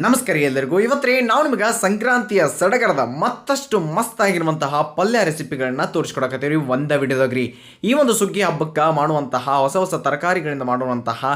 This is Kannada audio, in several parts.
ನಮಸ್ಕಾರ ಎಲ್ಲರಿಗೂ. ಇವತ್ತೇ ನಾವು ನಿಮಗೆ ಸಂಕ್ರಾಂತಿಯ ಸಡಗರದ ಮತ್ತಷ್ಟು ಮಸ್ತ್ ಆಗಿರುವಂತಹ ಪಲ್ಯ ರೆಸಿಪಿಗಳನ್ನ ತೋರಿಸ್ಕೊಡಕತ್ತೀವಿ ಒಂದ ವಿಡಿಯೋದಾಗ್ರಿ. ಈ ಒಂದು ಸುಗ್ಗಿ ಹಬ್ಬಕ್ಕೆ ಮಾಡುವಂತಹ ಹೊಸ ಹೊಸ ತರಕಾರಿಗಳಿಂದ ಮಾಡುವಂತಹ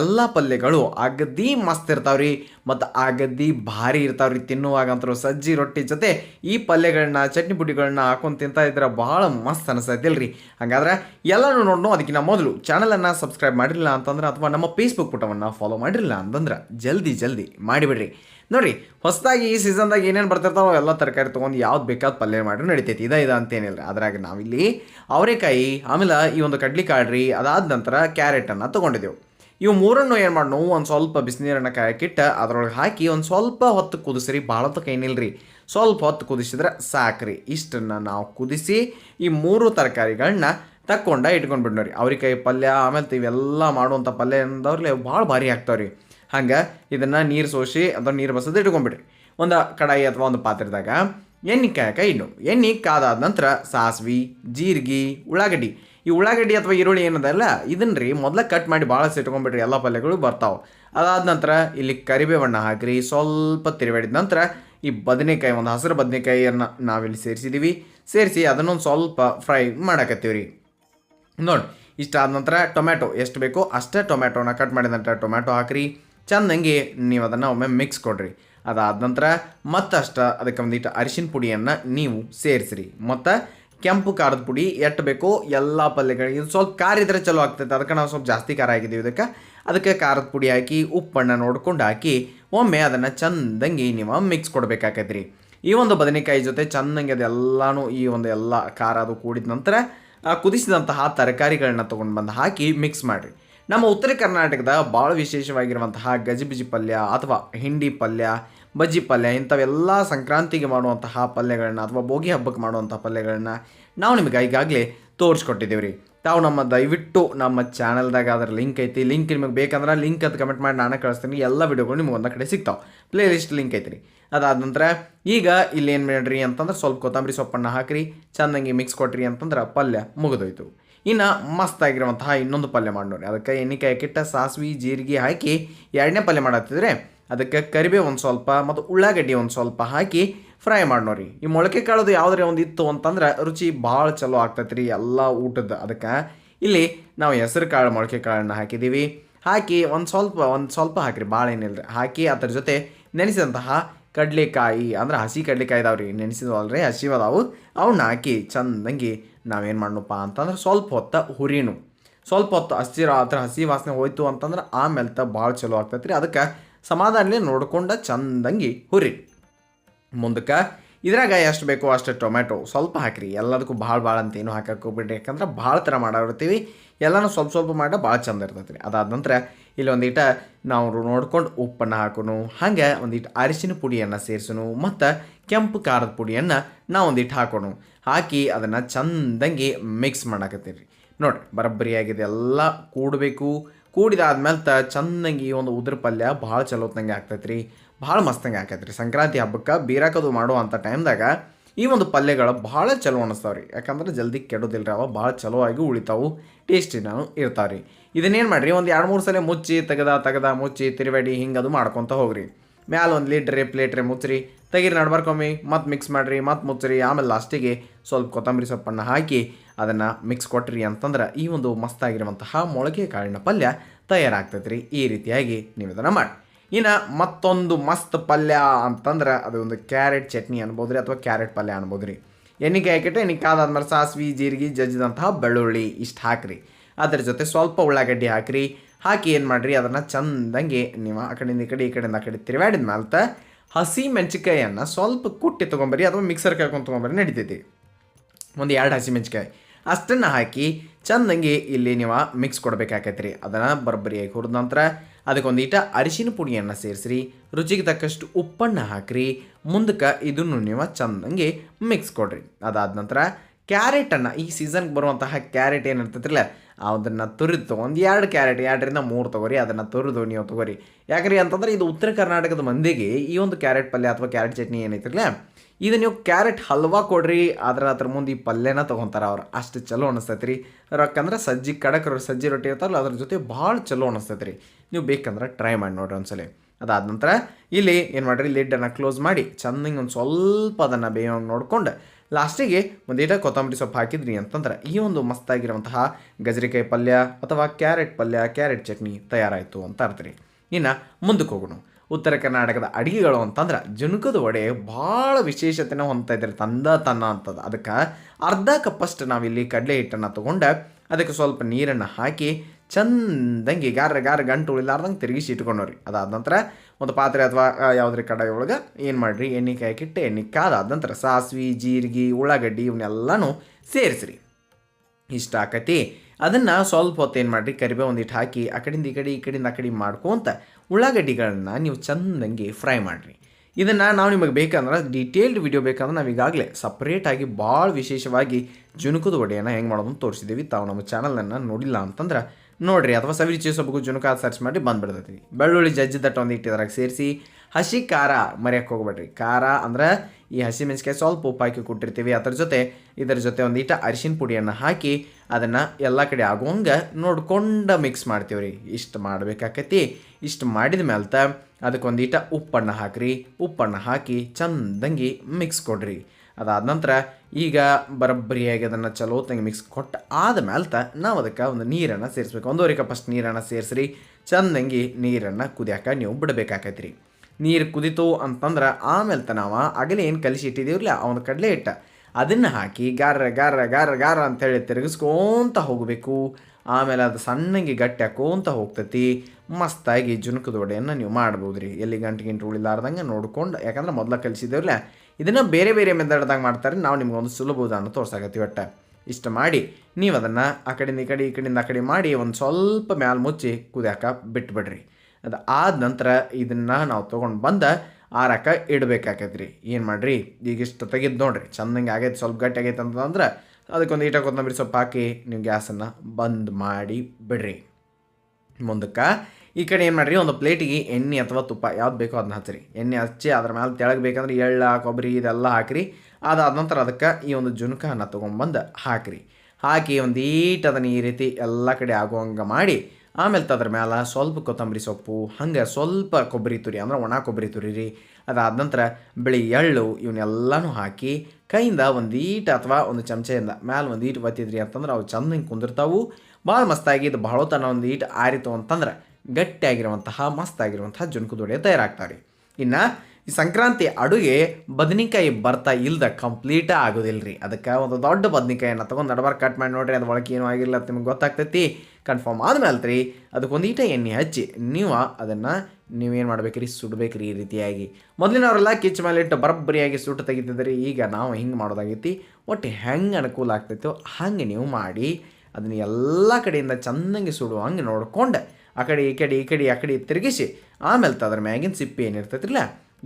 ಎಲ್ಲ ಪಲ್ಯಗಳು ಅಗದಿ ಮಸ್ತ್ ಇರ್ತಾವ್ರಿ. ಮತ್ತು ಅಗದಿ ಭಾರಿ ಇರ್ತಾವ್ರಿ. ತಿನ್ನುವಾಗಂತರೂ ಸಜ್ಜಿ ರೊಟ್ಟಿ ಜೊತೆ ಈ ಪಲ್ಯಗಳನ್ನ, ಚಟ್ನಿ ಪುಡಿಗಳನ್ನ ಹಾಕೊಂಡು ತಿಂತಾ ಇದ್ರೆ ಬಹಳ ಮಸ್ತ್ ಅನಿಸ್ತೈತಿಲ್ರಿ ಹಾಗಾದ್ರೆ ಎಲ್ಲರೂ ನೋಡೋಣ ಅದಕ್ಕಿಂತ ಮೊದಲು ಚಾನಲನ್ನು ಸಬ್ಸ್ಕ್ರೈಬ್ ಮಾಡಿರಲಿಲ್ಲ ಅಂತಂದ್ರೆ ಅಥವಾ ನಮ್ಮ ಫೇಸ್ಬುಕ್ ಪುಟವನ್ನು ಫಾಲೋ ಮಾಡಿರಲಿಲ್ಲ ಅಂತಂದ್ರೆ ಜಲ್ದಿ ಜಲ್ದಿ ಮಾಡಿಬಿಡ್ರಿ ನೋಡ್ರಿ, ಹೊಸದಾಗಿ ಈ ಸೀಸನ್ದಾಗ ಏನೇನು ಬರ್ತಿರ್ತಾವೆ ಎಲ್ಲ ತರಕಾರಿ ತೊಗೊಂಡು ಯಾವ್ದು ಬೇಕಾದ ಪಲ್ಯ ಮಾಡಿ ನಡಿತೈತಿ. ಇದ ಇದ ಅಂತೇನಿಲ್ಲ. ಅದ್ರಾಗ ನಾವಿಲ್ಲಿ ಅವರೆಕಾಯಿ, ಆಮೇಲೆ ಈ ಒಂದು ಕಡ್ಲಿ ರೀ ಅದಾದ ನಂತರ ಕ್ಯಾರೆಟನ್ನು ತೊಗೊಂಡಿದ್ದೆವು ಇವು ಮೂರನ್ನು ಏನು ಮಾಡಿ, ನೋವು ಒಂದು ಸ್ವಲ್ಪ ಬಿಸಿನೀರನ್ನು ಕಾಯಕ್ಕಿಟ್ಟು ಅದರೊಳಗೆ ಹಾಕಿ ಒಂದು ಸ್ವಲ್ಪ ಹೊತ್ತು ಕುದಿಸ್ರಿ. ಭಾಳ ಹೊತ್ತು ರೀ ಸ್ವಲ್ಪ ಹೊತ್ತು ಕುದಿಸಿದ್ರೆ ಸಾಕ್ರಿ. ಇಷ್ಟನ್ನು ನಾವು ಕುದಿಸಿ ಈ ಮೂರು ತರಕಾರಿಗಳನ್ನ ತಕ್ಕೊಂಡ ರೀ ಅವ್ರಿಕಾಯಿ ಪಲ್ಯ ಆಮೇಲೆ ಇವೆಲ್ಲ ಮಾಡುವಂಥ ಪಲ್ಯ ಅಂದವ್ರಲ್ಲಿ ಭಾಳ ಭಾರಿ ಆಗ್ತಾವ್ರಿ. ಹಂಗೆ ಇದನ್ನು ನೀರು ಸೋಸಿ ಅಥವಾ ನೀರು ಬಸದು ಇಟ್ಕೊಂಡ್ಬಿಡ್ರಿ ಒಂದು ಕಡಾಯಿ ಅಥವಾ ಒಂದು ಪಾತ್ರೆದಾಗ ಎಣ್ಣೆ ಕಾಯಕ ಇನ್ನು ಎಣ್ಣೆ ಕಾದಾದ ನಂತರ ಸಾಸ್ವಿ, ಜೀರಿಗೆ, ಉಳ್ಳಾಗಡ್ಡಿ. ಈ ಉಳ್ಳಾಗಡ್ಡಿ ಅಥವಾ ಈರುಳ್ಳಿ ಏನದಲ್ಲ ಇದನ್ನ ರೀ ಮೊದಲ ಕಟ್ ಮಾಡಿ ಭಾಳ ಇಟ್ಕೊಂಡ್ಬಿಡ್ರಿ ಎಲ್ಲ ಪಲ್ಯಗಳು ಬರ್ತಾವೆ. ಅದಾದ ನಂತರ ಇಲ್ಲಿ ಕರಿಬೇವಣ್ಣ ಹಾಕಿರಿ, ಸ್ವಲ್ಪ ತಿರುವಾಡಿದ ನಂತರ ಈ ಬದನೆಕಾಯಿ, ಒಂದು ಹಸಿರು ಬದನೆಕಾಯಿಯನ್ನು ನಾವಿಲ್ಲಿ ಸೇರಿಸಿದ್ದೀವಿ ಸೇರಿಸಿ ಅದನ್ನೊಂದು ಸ್ವಲ್ಪ ಫ್ರೈ ಮಾಡಾಕತ್ತೀವಿ ರೀ ನೋಡಿ, ಇಷ್ಟಾದ ನಂತರ ಟೊಮ್ಯಾಟೊ ಎಷ್ಟು ಬೇಕೋ ಅಷ್ಟೇ ಟೊಮ್ಯಾಟೊನ ಕಟ್ ಮಾಡಿದ ನಂತರ ಟೊಮ್ಯಾಟೊ ಹಾಕ್ರಿ. ಚೆಂದಂಗೆ ನೀವು ಅದನ್ನು ಒಮ್ಮೆ ಮಿಕ್ಸ್ ಕೊಡ್ರಿ. ಅದಾದ ನಂತರ ಮತ್ತಷ್ಟು ಅದಕ್ಕೆ ಒಂದಿಟ್ಟು ಅರಿಶಿನ ಪುಡಿಯನ್ನು ನೀವು ಸೇರಿಸಿರಿ. ಮತ್ತು ಕೆಂಪು ಖಾರದ ಪುಡಿ ಎಷ್ಟು ಬೇಕೋ ಎಲ್ಲ ಪಲ್ಯಗಳಿಗೆ ಇದು ಸ್ವಲ್ಪ ಖಾರ ಇದ್ರೆ ಚಲೋ ಆಗ್ತೈತೆ. ಅದಕ್ಕೆ ನಾವು ಸ್ವಲ್ಪ ಜಾಸ್ತಿ ಖಾರ ಆಗಿದ್ದೀವಿ ಇದಕ್ಕೆ. ಅದಕ್ಕೆ ಖಾರದ ಪುಡಿ ಹಾಕಿ, ಉಪ್ಪನ್ನು ನೋಡ್ಕೊಂಡು ಹಾಕಿ, ಒಮ್ಮೆ ಅದನ್ನು ಚಂದಂಗೆ ನೀವು ಮಿಕ್ಸ್ ಕೊಡ್ಬೇಕಾಕೈತ್ರಿ. ಈ ಒಂದು ಬದನೆಕಾಯಿ ಜೊತೆ ಚಂದಂಗೆ ಅದೆಲ್ಲಾನು ಈ ಒಂದು ಎಲ್ಲ ಖಾರ ಅದು ಕೂಡಿದ ನಂತರ ಕುದಿಸಿದಂತಹ ತರಕಾರಿಗಳನ್ನ ತೊಗೊಂಡು ಬಂದು ಹಾಕಿ ಮಿಕ್ಸ್ ಮಾಡಿರಿ. ನಮ್ಮ ಉತ್ತರ ಕರ್ನಾಟಕದ ಭಾಳ ವಿಶೇಷವಾಗಿರುವಂತಹ ಗಜಿಬಿಜಿ ಪಲ್ಯ ಅಥವಾ ಹಿಂಡಿ ಪಲ್ಯ, ಬಜ್ಜಿ ಪಲ್ಯ, ಇಂಥವೆಲ್ಲ ಸಂಕ್ರಾಂತಿಗೆ ಮಾಡುವಂತಹ ಪಲ್ಯಗಳನ್ನು ಅಥವಾ ಭೋಗಿ ಹಬ್ಬಕ್ಕೆ ಮಾಡುವಂಥ ಪಲ್ಯಗಳನ್ನು ನಾವು ನಿಮಗೆ ಈಗಾಗಲೇ ತೋರಿಸ್ಕೊಟ್ಟಿದ್ದೀವಿ ರೀ ತಾವು ನಮ್ಮ ದಯವಿಟ್ಟು ನಮ್ಮ ಚಾನಲ್ದಾಗ ಅದರ ಲಿಂಕ್ ಐತಿ, ಲಿಂಕ್ ನಿಮಗೆ ಬೇಕಂದ್ರೆ ಲಿಂಕ್ ಅದು ಕಮೆಂಟ್ ಮಾಡಿ ನಾನು ಕಳಿಸ್ತೀನಿ. ಎಲ್ಲ ವಿಡಿಯೋಗಳು ನಿಮ್ಗೆ ಒಂದು ಕಡೆ ಸಿಗ್ತಾವೆ. ಪ್ಲೇ ಲಿಸ್ಟ್ ಲಿಂಕ್ ಐತಿ ರೀ ಅದಾದ ನಂತರ ಈಗ ಇಲ್ಲಿ ಏನು ಮಾಡ್ರಿ ಅಂತಂದ್ರೆ ಸ್ವಲ್ಪ ಕೊತ್ತಂಬರಿ ಸೊಪ್ಪನ್ನು ಹಾಕಿರಿ ಚೆನ್ನಾಗಿ ಮಿಕ್ಸ್ ಕೊಟ್ರಿ ಅಂತಂದ್ರೆ ಪಲ್ಯ ಮುಗಿದೋಯ್ತು. ಇನ್ನು ಮಸ್ತಾಗಿರುವಂತಹ ಇನ್ನೊಂದು ಪಲ್ಯ ಮಾಡಿ ಅದಕ್ಕೆ ಎಣ್ಣೆಕಾಯಿ ಕಿಟ್ಟ ಸಾಸ್ವಿ, ಜೀರಿಗೆ ಹಾಕಿ ಎರಡನೇ ಪಲ್ಯ ಮಾಡತ್ತಿದ್ರೆ ಅದಕ್ಕೆ ಕರಿಬೇವು ಒಂದು ಸ್ವಲ್ಪ ಮತ್ತು ಉಳ್ಳಾಗಡ್ಡಿ ಒಂದು ಸ್ವಲ್ಪ ಹಾಕಿ ಫ್ರೈ ಮಾಡಿ ಈ ಮೊಳಕೆ ಕಾಳದು ಯಾವುದ್ರೆ ಒಂದು ಇತ್ತು ಅಂತಂದ್ರೆ ರುಚಿ ಭಾಳ ಚಲೋ ಆಗ್ತೈತೆ ರೀ ಎಲ್ಲ ಊಟದ. ಅದಕ್ಕೆ ಇಲ್ಲಿ ನಾವು ಹೆಸರು ಕಾಳು, ಮೊಳಕೆ ಕಾಳನ್ನು ಹಾಕಿದ್ದೀವಿ ಹಾಕಿ ಒಂದು ಸ್ವಲ್ಪ ಒಂದು ಸ್ವಲ್ಪ ಹಾಕಿರಿ, ಭಾಳ ಏನಿಲ್ಲ ಹಾಕಿ ಅದ್ರ ಜೊತೆ ನೆನೆಸಿದಂತಹ ಕಡಲೆಕಾಯಿ, ಅಂದ್ರೆ ಹಸಿ ಕಡಲೆಕಾಯಿ ಇದಾವ್ರಿ ನೆನೆಸಿದವಲ್ರಿ, ಹಸಿವಾದವು. ಅವನ್ನ ಹಾಕಿ ಚಂದಂಗಿ ನಾವೇನು ಮಾಡೋಪ್ಪ ಅಂತಂದ್ರೆ ಸ್ವಲ್ಪ ಹೊತ್ತ ಹುರಿನು. ಸ್ವಲ್ಪ ಹೊತ್ತು ಹಸಿರ ಅದ್ರ ಹಸಿ ವಾಸನೆ ಹೋಯ್ತು ಅಂತಂದ್ರೆ ಆಮೇಲೆ ತ ಭಾಳ ಚಲೋ ಆಗ್ತೈತೆ ರೀ ಅದಕ್ಕೆ ಸಮಾಧಾನಲೇ ನೋಡ್ಕೊಂಡು ಚಂದಂಗಿ ಹುರಿ. ಮುಂದಕ್ಕೆ ಇದ್ರಾಗ ಎಷ್ಟು ಬೇಕೋ ಅಷ್ಟು ಟೊಮೆಟೊ ಸ್ವಲ್ಪ ಹಾಕಿರಿ. ಎಲ್ಲದಕ್ಕೂ ಭಾಳ ಭಾಳ ಅಂತ ಏನು ಹಾಕಕ್ಕೆ ಹೋಗ್ಬಿಡ್ರಿ. ಯಾಕಂದ್ರೆ ಭಾಳ ಥರ ಮಾಡಿರ್ತೀವಿ ಎಲ್ಲನೂ ಸ್ವಲ್ಪ ಸ್ವಲ್ಪ ಮಾಡಿ ಭಾಳ ಚಂದ ಇರ್ತೈತೆ ರೀ ಅದಾದ ನಂತರ ಇಲ್ಲಿ ಒಂದೀಟ ನಾವು ನೋಡ್ಕೊಂಡು ಉಪ್ಪನ್ನು ಹಾಕೋನು, ಹಾಗೆ ಒಂದಿಟ್ಟು ಅರಿಶಿನ ಪುಡಿಯನ್ನು ಸೇರಿಸೋನು, ಮತ್ತು ಕೆಂಪು ಖಾರದ ಪುಡಿಯನ್ನು ನಾವು ಒಂದಿಟ್ಟು ಹಾಕೋಣ ಹಾಕಿ ಅದನ್ನು ಚಂದಂಗೆ ಮಿಕ್ಸ್ ಮಾಡಾಕತ್ತೀವಿ ರೀ ನೋಡಿರಿ, ಬರಬ್ಬರಿಯಾಗಿದೆ, ಎಲ್ಲ ಕೂಡಬೇಕು. ಕೂಡಿದಾದ್ಮೇಲೆ ತ ಚಂದಂಗಿ ಒಂದು ಉದ್ರ ಪಲ್ಯ ಭಾಳ ಚಲೋತ್ನಂಗೆ ಆಗ್ತೈತೆ ರೀ ಭಾಳ ಮಸ್ತಂಗೆ ಆಕೈತೆ ರೀ ಸಂಕ್ರಾಂತಿ ಹಬ್ಬಕ್ಕೆ ಬೀರಾಕದು ಮಾಡುವಂಥ ಟೈಮ್ದಾಗ ಈ ಒಂದು ಪಲ್ಯಗಳು ಭಾಳ ಚಲೋ ಅನಿಸ್ತಾವೆ ರೀ ಯಾಕಂದ್ರೆ ಜಲ್ದಿ ಕೆಡೋದಿಲ್ಲ ರೀ ಅವ ಭಾಳ ಚಲೋ ಆಗಿ ಉಳಿತಾವು, ಟೇಸ್ಟಿನೂ ಇರ್ತಾವೆ ರೀ ಇದನ್ನೇನು ಮಾಡಿರಿ, ಒಂದು ಎರಡು ಮೂರು ಸಲ ಮುಚ್ಚಿ, ತೆಗದ ತೆಗದ, ಮುಚ್ಚಿ ತಿರುವಡಿ ಹಿಂಗೆ ಅದು ಮಾಡ್ಕೊತ ಹೋಗ್ರಿ. ಮ್ಯಾಲ ಒಂದು ಲೀಟ್ರಿ ಪ್ಲೇಟ್ರಿ ಮುಚ್ಚ್ರಿ, ತೆಗೀರಿ ನಡ್ಬಾರ್ಕೊಮ್ಮಿ, ಮತ್ತು ಮಿಕ್ಸ್ ಮಾಡಿರಿ, ಮತ್ತು ಮುಚ್ಚ್ರಿ, ಆಮೇಲೆ ಲಾಸ್ಟಿಗೆ ಸ್ವಲ್ಪ ಕೊತ್ತಂಬರಿ ಸೊಪ್ಪನ್ನು ಹಾಕಿ ಅದನ್ನು ಮಿಕ್ಸ್ ಕೊಟ್ರಿ ಅಂತಂದ್ರೆ ಈ ಒಂದು ಮಸ್ತಾಗಿರುವಂತಹ ಮೊಳಕೆ ಕಾಳಿನ ಪಲ್ಯ ತಯಾರಾಗ್ತೈತೆ ರೀ ಈ ರೀತಿಯಾಗಿ ನೀವು ಇದನ್ನು ಮಾಡಿ ಇನ್ನು ಮತ್ತೊಂದು ಮಸ್ತ್ ಪಲ್ಯ ಅಂತಂದ್ರೆ ಅದು ಒಂದು ಕ್ಯಾರೆಟ್ ಚಟ್ನಿ ಅನ್ಬೋದು ರೀ ಅಥವಾ ಕ್ಯಾರೆಟ್ ಪಲ್ಯ ಅನ್ಬೋದು ರೀ ಎಣ್ಣೆಗೆ ಹಾಕಿಟ್ಟು ಎಣ್ಣೆ ಕಾದಾದ್ಮೇಲೆ ಸಾಸ್ವಿ, ಜೀರಿಗೆ ಜಜ್ಜಿದಂತಹ ಬೆಳ್ಳುಳ್ಳಿ ಇಷ್ಟು ಹಾಕ್ರಿ. ಅದ್ರ ಜೊತೆ ಸ್ವಲ್ಪ ಉಳ್ಳಾಗಡ್ಡಿ ಹಾಕ್ರಿ. ಹಾಕಿ ಏನು ಮಾಡಿರಿ, ಅದನ್ನು ಚಂದಂಗೆ ನೀವು ಆ ಕಡೆಯಿಂದ ಈ ಕಡೆ, ಈ ಕಡೆಯಿಂದ ಆ ಕಡೆ ತಿರುವಾಡಿದ ಮೇಲೆ ಹಸಿ ಮೆಣಸಿಕಾಯನ್ನು ಸ್ವಲ್ಪ ಕುಟ್ಟಿ ತೊಗೊಂಬರಿ ಅಥವಾ ಮಿಕ್ಸರ್ ಹಾಕೊಂಡು ತೊಗೊಂಬರಿ ನಡಿತೈತಿ. ಒಂದು ಎರಡು ಹಸಿ ಮೆಣಸಿಕಾಯಿ ಅಷ್ಟನ್ನು ಹಾಕಿ ಚಂದಂಗೆ ಇಲ್ಲಿ ನೀವು ಮಿಕ್ಸ್ ಕೊಡ್ಬೇಕಾಕೈತೆ ರೀ ಅದನ್ನು ಬರೋಬ್ಬರಿಯಾಗಿ ಹುರಿದ ನಂತರ ಅದಕ್ಕೊಂದು ಅರ್ಶಿನ ಪುಡಿಯನ್ನು ಸೇರಿಸ್ರಿ. ರುಚಿಗೆ ತಕ್ಕಷ್ಟು ಉಪ್ಪನ್ನು ಹಾಕ್ರಿ. ಮುಂದಕ್ಕೆ ಇದನ್ನು ನೀವು ಚಂದಂಗೆ ಮಿಕ್ಸ್ ಕೊಡ್ರಿ. ಅದಾದ ನಂತರ ಕ್ಯಾರೆಟನ್ನು ಈ ಸೀಸನ್ಗೆ ಬರುವಂತಹ ಕ್ಯಾರೆಟ್ ಏನು ಇರ್ತೈತಿಲ್ಲ ಅದನ್ನು ತುರಿದು ತೊಗೊಂಡು ಎರಡು ಕ್ಯಾರೆಟ್ ಎರಡರಿಂದ ಮೂರು ತೊಗೊರಿ, ಅದನ್ನು ತುರಿದು ನೀವು ತೊಗೊರಿ. ಯಾಕ್ರಿ ಅಂತಂದ್ರೆ ಇದು ಉತ್ತರ ಕರ್ನಾಟಕದ ಮಂದಿಗೆ ಈ ಒಂದು ಕ್ಯಾರೆಟ್ ಪಲ್ಯ ಅಥವಾ ಕ್ಯಾರೆಟ್ ಚಟ್ನಿ ಏನೈತಿರಲ್ಲ ಇದು ನೀವು ಕ್ಯಾರೆಟ್ ಹಲ್ವಾ ಕೊಡ್ರಿ, ಆದ್ರೆ ಅದ್ರ ಮುಂದೆ ಈ ಪಲ್ಯನ ತೊಗೊತಾರೆ ಅವ್ರು. ಅಷ್ಟು ಚಲೋ ಅನಿಸ್ತೈತೆ ರೀ ರೊಕ್ಕಂದ್ರೆ ಸಜ್ಜಿ, ಕಡಕ್ ರೊ- ಸಜ್ಜಿ ರೊಟ್ಟಿ ಇರ್ತಾರಲ್ಲ ಅದ್ರ ಜೊತೆ ಭಾಳ ಚಲೋ ಅನಿಸ್ತೈತೆ ರೀ ನೀವು ಬೇಕಂದ್ರೆ ಟ್ರೈ ಮಾಡಿ ನೋಡ್ರಿ ಒಂದ್ಸಲ. ಅದಾದ ನಂತರ ಇಲ್ಲಿ ಏನು ಮಾಡಿರಿ ಲಿಡ್ಡನ್ನು ಕ್ಲೋಸ್ ಮಾಡಿ ಚಂದಂಗೆ ಒಂದು ಸ್ವಲ್ಪ ಅದನ್ನು ಬೇಯ ನೋಡ್ಕೊಂಡು ಲಾಸ್ಟಿಗೆ ಒಂದೀಟ ಕೊತ್ತಂಬರಿ ಸೊಪ್ಪು ಹಾಕಿದ್ರಿ ಅಂತಂದ್ರೆ ಈ ಒಂದು ಮಸ್ತಾಗಿರುವಂತಹ ಗಜರಿಕಾಯಿ ಪಲ್ಯ ಅಥವಾ ಕ್ಯಾರೆಟ್ ಪಲ್ಯ, ಕ್ಯಾರೆಟ್ ಚಟ್ನಿ ತಯಾರಾಯಿತು ಅಂತ ಅರ್ಥ ಇನ್ನು ಮುಂದಕ್ಕೆ ಹೋಗೋಣ. ಉತ್ತರ ಕರ್ನಾಟಕದ ಅಡಿಗೆಗಳು ಅಂತಂದ್ರೆ ಜುನುಕದ ವಡೆ ಭಾಳ ವಿಶೇಷತೆನ ಹೊಂದ್ತಾ ಇದ್ದಾರೆ, ತಂದ ತನ್ನ ಅಂತದ. ಅದಕ್ಕೆ ಅರ್ಧ ಕಪ್ಪಷ್ಟು ನಾವಿಲ್ಲಿ ಕಡಲೆ ಹಿಟ್ಟನ್ನು ತೊಗೊಂಡು ಅದಕ್ಕೆ ಸ್ವಲ್ಪ ನೀರನ್ನು ಹಾಕಿ ಚಂದಂಗೆ ಗಾರ ಗಾರ ಗಂಟು ಉಳಿಲಾರ್ದಂಗೆ ತಿರುಗಿಸಿ ಇಟ್ಕೊಂಡವ್ರಿ. ಅದಾದ ನಂತರ ಒಂದು ಪಾತ್ರೆ ಅಥವಾ ಯಾವುದ್ರ ಕಡಾಯಿ ಒಳಗೆ ಏನು ಮಾಡಿರಿ ಎಣ್ಣೆ ಕಾಯಕ್ಕಿಟ್ಟು ಎಣ್ಣೆ ಕಾದಾದ ನಂತರ ಸಾಸ್ವೆ, ಜೀರಿಗೆ, ಉಳ್ಳಾಗಡ್ಡಿ ಇವನ್ನೆಲ್ಲನೂ ಸೇರಿಸ್ರಿ. ಇಷ್ಟ ಆಕತಿ. ಅದನ್ನು ಸ್ವಲ್ಪ ಹೊತ್ತು ಏನು ಮಾಡಿರಿ, ಕರಿಬೇವು ಒಂದಿಟ್ಟು ಹಾಕಿ ಆ ಕಡೆಯಿಂದ ಈ ಕಡೆ ಈ ಕಡೆಯಿಂದ ಆ ಕಡೆ ಮಾಡ್ಕೊಂತ ಉಳ್ಳಾಗಡ್ಡಿಗಳನ್ನ ನೀವು ಚೆಂದಂಗೆ ಫ್ರೈ ಮಾಡಿರಿ. ಇದನ್ನು ನಾವು ನಿಮಗೆ ಬೇಕಂದ್ರೆ ಡೀಟೇಲ್ಡ್ ವಿಡಿಯೋ ಬೇಕಂದ್ರೆ ನಾವು ಈಗಾಗಲೇ ಸಪ್ರೇಟಾಗಿ ಭಾಳ ವಿಶೇಷವಾಗಿ ಜುನುಕದ ಒಡೆಯನ್ನು ಹೆಂಗೆ ಮಾಡೋದು ಅಂತ ತೋರಿಸಿದ್ದೀವಿ ತಾವು ನಮ್ಮ ಚಾನಲನ್ನು ನೋಡಿಲ್ಲ ಅಂತಂದ್ರೆ ನೋಡಿರಿ. ಅಥವಾ ಸವಿರುಚಿ ಸೊಬಗು ಜುನುಕ ಸರ್ಚ್ ಮಾಡಿ ಬಂದ್ಬಿಡ್ತೈತಿ. ಬೆಳ್ಳುಳ್ಳಿ ಜಜ್ಜಿ ದಟ್ಟ ಒಂದು ಇಟ್ಟಿದ್ರಾಗ ಸೇರಿಸಿ ಹಸಿ ಖಾರ ಮರೆಯಕ್ಕೆ ಹೋಗ್ಬೇಡ್ರಿ. ಖಾರ ಅಂದ್ರೆ ಈ ಹಸಿ ಮೆಣಸಿಕಾಯಿ ಸ್ವಲ್ಪ ಉಪ್ಪು ಹಾಕಿ ಕೊಟ್ಟಿರ್ತೀವಿ. ಅದ್ರ ಜೊತೆ ಇದರ ಜೊತೆ ಒಂದೀಟ ಅರಿಶಿನ ಪುಡಿಯನ್ನು ಹಾಕಿ ಅದನ್ನು ಎಲ್ಲ ಕಡೆ ಆಗುವಂಗೆ ನೋಡ್ಕೊಂಡು ಮಿಕ್ಸ್ ಮಾಡ್ತೀವಿ ರೀ ಇಷ್ಟು ಮಾಡ್ಬೇಕಾಕತಿ. ಇಷ್ಟು ಮಾಡಿದ ಮೇಲೆ ಅದಕ್ಕೆ ಒಂದೀಟ ಉಪ್ಪನ್ನು ಹಾಕ್ರಿ. ಉಪ್ಪನ್ನು ಹಾಕಿ ಚಂದಂಗಿ ಮಿಕ್ಸ್ ಕೊಡ್ರಿ. ಅದಾದ ನಂತರ ಈಗ ಬರಬ್ಬರಿಯಾಗಿ ಅದನ್ನು ಚಲೋ ತಂಗಿ ಮಿಕ್ಸ್ ಕೊಟ್ಟು ಆದಮೇಲೆ ನಾವು ಅದಕ್ಕೆ ಒಂದು ನೀರನ್ನು ಸೇರಿಸ್ಬೇಕು. ಒಂದೂವರೆ ಕಪ್ಪಷ್ಟು ನೀರನ್ನು ಸೇರಿಸ್ರಿ. ಚಂದಂಗಿ ನೀರನ್ನು ಕುದಿಯಾಕ ನೀವು ಬಿಡಬೇಕಾಕೈತ್ರಿ. ನೀರು ಕುದಿತು ಅಂತಂದ್ರೆ ಆಮೇಲೆ ತನವ ಆಗಲೇ ಏನು ಕಲಿಸಿ ಇಟ್ಟಿದ್ದೀವ್ರಲ್ಲ ಅವನ ಕಡಲೆ ಇಟ್ಟ. ಅದನ್ನು ಹಾಕಿ ಗಾರ ಗಾರ ಗಾರ ಗಾರ ಅಂತೇಳಿ ತಿರುಗಿಸ್ಕೊಂತ ಹೋಗಬೇಕು. ಆಮೇಲೆ ಅದು ಸಣ್ಣಗೆ ಗಟ್ಟಿ ಹಾಕೋಂತ ಹೋಗ್ತೈತಿ. ಮಸ್ತಾಗಿ ಜುನುಕದ ವಡೆಯನ್ನು ನೀವು ಮಾಡ್ಬೋದು ರೀ ಎಲ್ಲಿ ಗಂಟು ಗಿಂಟು ಉಳಿಲಾರ್ದಂಗೆ ನೋಡ್ಕೊಂಡು, ಯಾಕಂದ್ರೆ ಮೊದಲ ಕಲಿಸಿದೇವ್ರಲ್ಲ ಇದನ್ನು ಬೇರೆ ಬೇರೆ ಮೆದಡ್ದಾಗ ಮಾಡ್ತಾರೆ, ನಾವು ನಿಮ್ಗೆ ಒಂದು ಸುಲಭ ಉದಾಹರಣೆ ತೋರ್ಸಾಕತ್ತೀವಿ ಒಟ್ಟು. ಇಷ್ಟು ಮಾಡಿ, ನೀವು ಅದನ್ನು ಆ ಕಡೆಯಿಂದ ಈ ಕಡೆ, ಈ ಕಡೆಯಿಂದ ಆ ಕಡೆ ಮಾಡಿ ಒಂದು ಸ್ವಲ್ಪ ಮ್ಯಾಲೆ ಮುಚ್ಚಿ ಕುದಿಯಾಕ ಬಿಟ್ಬಿಡ್ರಿ. ಅದು ಆದ ನಂತರ ಇದನ್ನು ನಾವು ತೊಗೊಂಡು ಬಂದ ಆರಾಕ ಇಡಬೇಕಾಕೈತ್ರಿ. ಏನು ಮಾಡಿರಿ? ಈಗ ಇಷ್ಟು ತೆಗೆದು ನೋಡಿರಿ. ಚಂದಂಗೆ ಆಗೈತೆ, ಸ್ವಲ್ಪ ಗಟ್ಟಿ ಆಗೈತೆ ಅಂತಂದ್ರೆ ಅದಕ್ಕೊಂದು ಈಟ ಕೊತ್ತಂಬರಿ ಸೊಪ್ಪು ಹಾಕಿ ನೀವು ಗ್ಯಾಸನ್ನು ಬಂದ್ ಮಾಡಿ ಬಿಡ್ರಿ. ಮುಂದಕ್ಕೆ ಈ ಕಡೆ ಏನು ಮಾಡಿರಿ? ಒಂದು ಪ್ಲೇಟಿಗೆ ಎಣ್ಣೆ ಅಥವಾ ತುಪ್ಪ ಯಾವ್ದು ಬೇಕೋ ಅದನ್ನ ಹಚ್ಚಿರಿ ಎಣ್ಣೆ ಹಚ್ಚಿ ಅದ್ರ ಮೇಲೆ ತೆಳಗೆ ಬೇಕಂದ್ರೆ ಎಳ್ಳ, ಕೊಬ್ಬರಿ ಇದೆಲ್ಲ ಹಾಕಿರಿ. ಅದಾದ ನಂತರ ಅದಕ್ಕೆ ಈ ಒಂದು ಜುನ್ಕನ್ನು ತೊಗೊಂಬಂದು ಹಾಕಿರಿ. ಹಾಕಿ ಒಂದು ಈಟ್ ಅದನ್ನು ಈ ರೀತಿ ಎಲ್ಲ ಕಡೆ ಆಗುವಂಗೆ ಮಾಡಿ ಆಮೇಲೆ ತದ್ರ ಮೇಲೆ ಸ್ವಲ್ಪ ಕೊತ್ತಂಬರಿ ಸೊಪ್ಪು, ಹಂಗೆ ಸ್ವಲ್ಪ ಕೊಬ್ಬರಿ ತುರಿ ಅಂದ್ರೆ ಒಣ ಕೊಬ್ಬರಿ ತುರಿ ರೀ. ಅದಾದ ನಂತರ ಬಿಳಿ ಎಳ್ಳು ಇವನ್ನೆಲ್ಲನೂ ಹಾಕಿ ಕೈಯಿಂದ ಒಂದು ಈಟ್ ಅಥವಾ ಒಂದು ಚಮಚೆಯಿಂದ ಮ್ಯಾಲೆ ಒಂದು ಈಟ್ ಬತ್ತಿದ್ರಿ ಅಂತಂದ್ರೆ ಅವು ಚಂದ ಹಿಂಗೆ ಕುಂದಿರ್ತಾವು. ಭಾಳ ಮಸ್ತಾಗಿ ಇದು ಬಹಳ ತನ ಒಂದು ಈಟ್ ಆರಿತು ಅಂತಂದ್ರೆ ಗಟ್ಟಿಯಾಗಿರುವಂತಹ ಮಸ್ತಾಗಿರುವಂತಹ ಜುನ್ಕುದೊಡೆ ರೀ ಇನ್ನು ಈ ಸಂಕ್ರಾಂತಿ ಅಡುಗೆ ಬದನೆಕಾಯಿ ಬರ್ತಾ ಇಲ್ದ ಕಂಪ್ಲೀಟ್ ಆಗೋದಿಲ್ಲ ರೀ ಅದಕ್ಕೆ ಒಂದು ದೊಡ್ಡ ಬದನೆಕಾಯಿನ ತೊಗೊಂಡು ನಡಬಾರ್ ಕಟ್ ಮಾಡಿ ನೋಡ್ರಿ, ಅದು ಒಳಗೆ ಏನೂ ಆಗಿಲ್ಲ ಅಂತ ನಿಮ್ಗೆ ಗೊತ್ತಾಗ್ತೈತಿ. ಕನ್ಫರ್ಮ್ ಆದ್ಮೇಲೆ ರೀ ಅದಕ್ಕೊಂದು ಈಟ ಎಣ್ಣೆ ಹಚ್ಚಿ, ನೀವು ಅದನ್ನು ನೀವೇನು ಮಾಡ್ಬೇಕ್ರಿ? ಸುಡ್ಬೇಕ್ರಿ ಈ ರೀತಿಯಾಗಿ. ಮೊದಲಿನವರೆಲ್ಲ ಕಿಚ್ಚ ಮೇಲೆ ಇಟ್ಟು ಬರಬ್ಬರಿಯಾಗಿ ಸುಟ್ಟು ತೆಗಿತಿದ್ರಿ, ಈಗ ನಾವು ಹಿಂಗೆ ಮಾಡೋದಾಗೈತಿ. ಒಟ್ಟು ಹೆಂಗೆ ಅನುಕೂಲ ಆಗ್ತೈತೋ ಹಂಗೆ ನೀವು ಮಾಡಿ ಅದನ್ನು ಎಲ್ಲ ಕಡೆಯಿಂದ ಚೆನ್ನಾಗಿ ಸುಡುವ ಹಂಗೆ ನೋಡ್ಕೊಂಡು ಆ ಕಡೆ ಈ ಕಡೆ ಈ ಕಡೆ ಆ ಕಡೆ ತಿರುಗಿಸಿ ಆಮೇಲೆ ಅದ್ರ ಮ್ಯಾಗಿನ ಸಿಪ್ಪಿ ಏನಿರ್ತೈತಿಲ್ಲ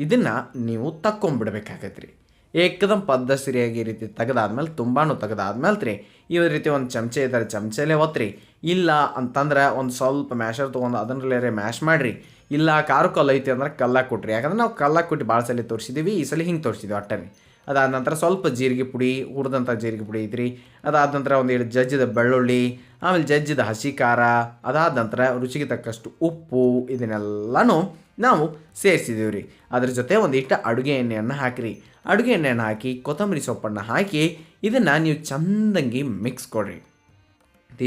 ಇದನ್ನು ನೀವು ತಕ್ಕೊಂಬಿಡ್ಬೇಕಾಗತ್ತೆ ಏಕದಮ್ ಪದ್ದ ಸರಿಯಾಗಿ ಈ ರೀತಿ ತೆಗೆದಾದ್ಮೇಲೆ ತುಂಬಾ ತೆಗೆದಾದ್ಮೇಲೆ ರೀ ಈ ರೀತಿ ಒಂದು ಚಮಚೆ ಇದ್ದಾರೆ ಚಮಚೆಲೇ ಒತ್ರಿ. ಇಲ್ಲ ಅಂತಂದ್ರೆ ಒಂದು ಸ್ವಲ್ಪ ಮ್ಯಾಶರ್ ತೊಗೊಂಡು ಅದನ್ನಲ್ಲೇ ಮ್ಯಾಶ್ ಮಾಡಿರಿ. ಇಲ್ಲ, ಕಾರು ಕಲ್ಲು ಐತಿ ಅಂದ್ರೆ ಕಲ್ಲ ಕೊಟ್ರಿ. ಯಾಕಂದ್ರೆ ನಾವು ಕಲ್ಲ ಕೊಟ್ಟು ಭಾಳ ಸಲ ತೋರಿಸಿದ್ದೀವಿ ಈ ಸಲ ಹಿಂಗೆ ತೋರಿಸಿದ್ವಿ ಅಟ್ಟನೆ. ಅದಾದ ನಂತರ ಸ್ವಲ್ಪ ಜೀರಿಗೆ ಪುಡಿ, ಹುರಿದಂಥ ಜೀರಿಗೆ ಪುಡಿ ಐತ್ರಿ. ಅದಾದ ನಂತರ ಒಂದು ಎರಡು ಜಜ್ಜಿದ ಬೆಳ್ಳುಳ್ಳಿ, ಆಮೇಲೆ ಜಜ್ಜಿದ ಹಸಿ ಖಾರ, ಅದಾದ ನಂತರ ರುಚಿಗೆ ತಕ್ಕಷ್ಟು ಉಪ್ಪು, ಇದನ್ನೆಲ್ಲನೂ ನಾವು ಸೇರಿಸಿದ್ದೀವಿ ರೀ. ಅದ್ರ ಜೊತೆ ಒಂದಿಷ್ಟು ಅಡುಗೆ ಎಣ್ಣೆಯನ್ನು ಹಾಕಿರಿ. ಅಡುಗೆ ಎಣ್ಣೆಯನ್ನು ಹಾಕಿ, ಕೊತ್ತಂಬರಿ ಸೊಪ್ಪನ್ನು ಹಾಕಿ, ಇದನ್ನು ನೀವು ಚಂದಂಗಿ ಮಿಕ್ಸ್ ಕೊಡ್ರಿ.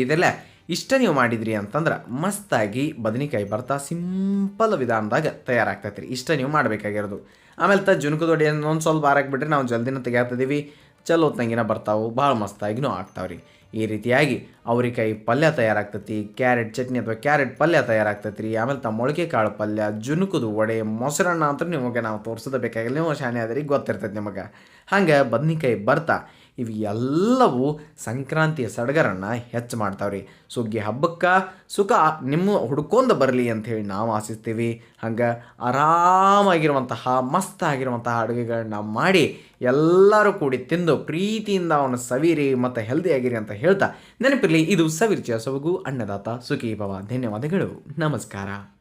ಇದೆಲ್ಲ ಇಷ್ಟ ನೀವು ಮಾಡಿದ್ರಿ ಅಂತಂದ್ರೆ ಮಸ್ತಾಗಿ ಬದನೆಕಾಯಿ ಬರ್ತಾ ಸಿಂಪಲ್ ವಿಧಾನದಾಗ ತಯಾರಾಗ್ತೈತೆ ರೀ ಇಷ್ಟ ನೀವು ಮಾಡಬೇಕಾಗಿರೋದು. ಆಮೇಲೆ ತ ಜುನ್ಕದೊಡಿ ಒಂದು ಸ್ವಲ್ಪ ಹಾರಾಕ್ಬಿಟ್ರೆ ನಾವು ಜಲ್ದಿನ ತೆಗಿಯಾಗ್ತದೀವಿ ಚಲೋ ತಂಗಿನ ಬರ್ತಾವೆ. ಭಾಳ ಮಸ್ತಾಗಿನೂ ಆಗ್ತಾವೆ ರೀ ಈ ರೀತಿಯಾಗಿ ಅವ್ರಿಕಾಯಿ ಪಲ್ಯ ತಯಾರಾಗ್ತೈತಿ. ಕ್ಯಾರೆಟ್ ಚಟ್ನಿ ಅಥವಾ ಕ್ಯಾರೆಟ್ ಪಲ್ಯ ತಯಾರಾಗ್ತೈತಿ ರೀ ಆಮೇಲೆ ತ ಮೊಳಕೆ ಕಾಳು ಪಲ್ಯ, ಜುನುಕುದು ವಡೆ, ಮೊಸರನ್ನ ಅಂತ ನಿಮಗೆ ನಾವು ತೋರಿಸೋದು ಬೇಕಾಗಿಲ್ಲ. ನೀವು ಶಾನೆ ಆದ್ರಿ ಗೊತ್ತಿರ್ತೈತೆ ನಿಮಗೆ. ಹಂಗೆ ಬದನೆಕಾಯಿ ಬರ್ತಾ ಇವು ಎಲ್ಲವೂ ಸಂಕ್ರಾಂತಿಯ ಸಡಗರನ್ನು ಹೆಚ್ಚು ಮಾಡ್ತಾವ್ರಿ. ಸುಗ್ಗಿ ಹಬ್ಬಕ್ಕೆ ಸುಖ ನಿಮ್ಮ ಹುಡ್ಕೊಂಡು ಬರಲಿ ಅಂಥೇಳಿ ನಾವು ಆಶಿಸ್ತೀವಿ. ಹಂಗೆ ಆರಾಮಾಗಿರುವಂತಹ ಮಸ್ತ್ ಆಗಿರುವಂತಹ ಅಡುಗೆಗಳನ್ನ ಮಾಡಿ ಎಲ್ಲರೂ ಕೂಡಿ ತಿಂದು ಪ್ರೀತಿಯಿಂದ ಅವನು ಸವಿರಿ ಮತ್ತು ಹೆಲ್ದಿ ಆಗಿರಿ ಅಂತ ಹೇಳ್ತಾ ನೆನಪಿರಲಿ, ಇದು ಸವಿರ್ಚಿಯ ಸೊಬಗು, ಅನ್ನದಾತ ಸುಖಿ ಭವ ಧನ್ಯವಾದಗಳು. ನಮಸ್ಕಾರ.